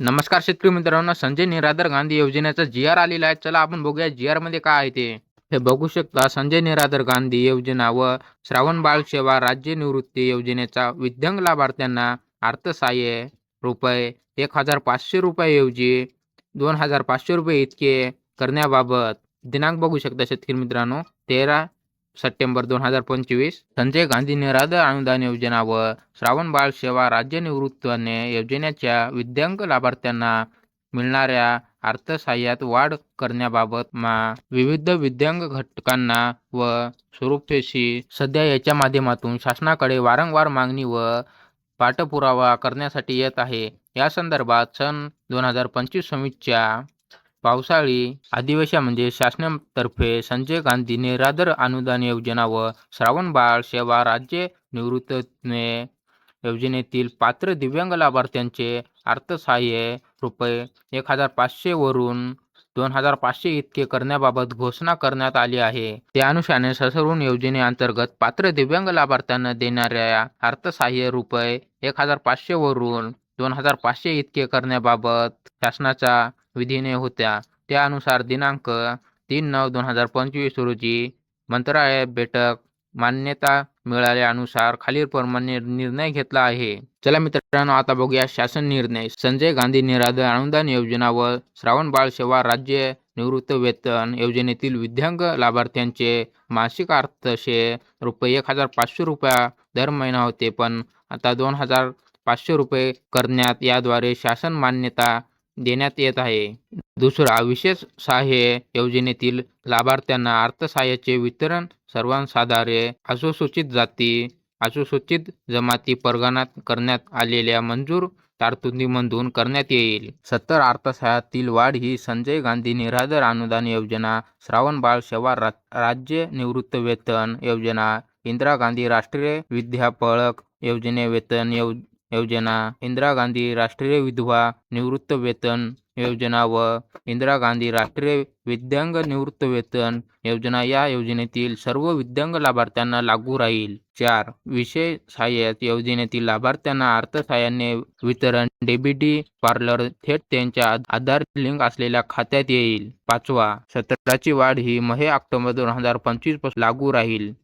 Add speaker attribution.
Speaker 1: नमस्कार शेतकरी मित्रांनो संजय निराधार गांधी योजनेचा जी आर आलेला आहे. चला आपण बघूया जी आरमध्ये काय आहे ते. हे बघू शकता संजय निराधार गांधी योजना व श्रावण बाळ सेवा राज्य निवृत्ती योजनेचा विद्यांग लाभार्थ्यांना अर्थसहाय्य रुपये एक हजार पाचशे रुपयाऐवजी दोन हजार पाचशे रुपये इतके करण्याबाबत दिनांक बघू शकता शेतकरी मित्रांनो तेरा सप्टेंबर दोन हजार पंचवीस संजय गांधी निराधार अनुदान योजना व श्रावण बाळ सेवा राज्य निवृत्तीने योजनेच्या विद्यांक लाभार्थ्यांना मिळणाऱ्या अर्थसहाय्यात वाढ करण्याबाबत मा विविध विद्यांग घटकांना व स्वरूपेशी सध्या याच्या माध्यमातून शासनाकडे वारंवार मागणी व पाठपुरावा करण्यासाठी येत आहे. या संदर्भात सन दोन हजार पंचवीस सव्वीसच्या पावसाळी अधिवेशनामध्ये म्हणजे शासनातर्फे संजय गांधी निराधार अनुदान योजना व श्रावण बाळ सेवा राज्य निवृत्तने योजनेतील पात्र दिव्यांग लाभार्थ्यांचे अर्थसहाय्य रुपये एक हजार पाचशे वरून दोन हजार पाचशे इतके करण्याबाबत घोषणा करण्यात आली आहे. त्या अनुषंगाने ससरून योजनेअंतर्गत पात्र दिव्यांग लाभार्थ्यांना देणाऱ्या अर्थसहाय्य रुपये एक हजार पाचशे वरून दोन हजार पाचशे इतके करण्याबाबत शासनाचा विधीने होत्या. त्यानुसार दिनांक तीन नऊ दोन हजार पंचवीस रोजी मंत्रालय बैठक मान्यता मिळाल्यानुसार खालीलप्रमाणे निर्णय घेतला आहे. चला मित्रांनो आता बघूया शासन निर्णय. संजय गांधी निराधार अनुदान योजना व श्रावण बाळ सेवा राज्य निवृत्त वेतन योजनेतील विद्यांग लाभार्थ्यांचे मासिक अर्थशे रुपये एक हजार पाचशे रुपया दर महिना होते. पण आता दोन हजार पाचशे रुपये करण्यात याद्वारे शासन मान्यता देण्यात येत आहे. दुसरा विशेष सहाय्य योजनेतील लाभार्थ्यांना अर्थसहाय्याचे वितरण सर्वांसाधारे अनुसूचित जाती अनुसूचित जमाती परगणात करण्यात आलेल्या मंजूर तरतुदीमधून करण्यात येईल. सत्तर अर्थसहाय्यातील वाढ ही संजय गांधी निराधार अनुदान योजना श्रावण बाळ सेवा रा राज्य निवृत्त वेतन योजना इंदिरा गांधी राष्ट्रीय विद्यापळक योजने वेतन योज योजना इंदिरा गांधी राष्ट्रीय विधवा निवृत्त वेतन योजना व इंदिरा गांधी राष्ट्रीय विद्यांग निवृत्त वेतन योजना या योजनेतील सर्व विद्यांग लाभार्थ्यांना लागू राहील. चार विषय सहाय्य योजनेतील लाभार्थ्यांना अर्थसहाय्याने वितरण डेबिटी पार्लर थेट त्यांच्या आधार लिंक असलेल्या खात्यात येईल. पाचवा सत्राची वाढ ही महे ऑक्टोबर दोन हजार पंचवीसपासून लागू राहील.